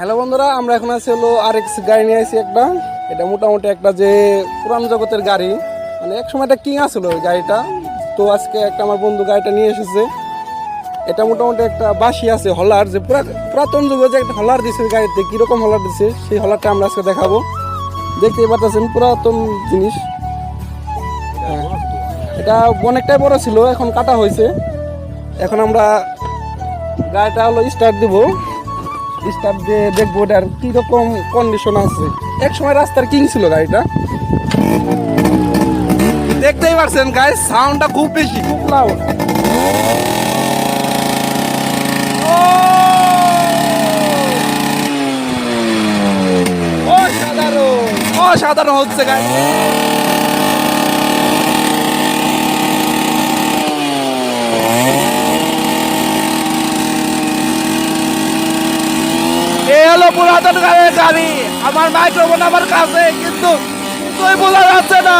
Hello বন্ধুরা, আমরা এখন আছি হলো আর এক্স গাড়ি নিয়ে আসি একটা। এটা মোটামুটি একটা যে পুরান জগতের গাড়ি। মানে এক সময় একটা কিং আসলো ওই গাড়িটা। তো আজকে একটা আমার বন্ধু গাড়িটা নিয়ে এসেছে। এটা মোটামুটি একটা বাসি আছে, হলার যে পুরা পুরাতন যুগে যে একটা হলার দিছে গাড়িতে, কীরকম হলার দিছে, সেই হলারটা আমরা আজকে দেখাবো। দেখতেই পাচ্ছেন পুরাতন জিনিস। এটা অনেকটাই বড় ছিল, এখন কাটা হয়েছে এখন আমরা গাড়িটা হলো স্টার্ট দিব। স্টার্ট দিয়ে দেখব এটার কীরকম কন্ডিশন আছে। এক সময় রাস্তার কিং ছিল গাড়িটা দেখতেই পারছেন গায়ে সাউন্ডটা খুব বেশি, খুব লাউড অসাধারণ অসাধারণ হচ্ছে গাড়ি হলো পুরাতন গাড়ির গাড়ি। আমার মাইক্রোফোন আমার কাছে কিন্তু তুই বোঝা যাচ্ছে না।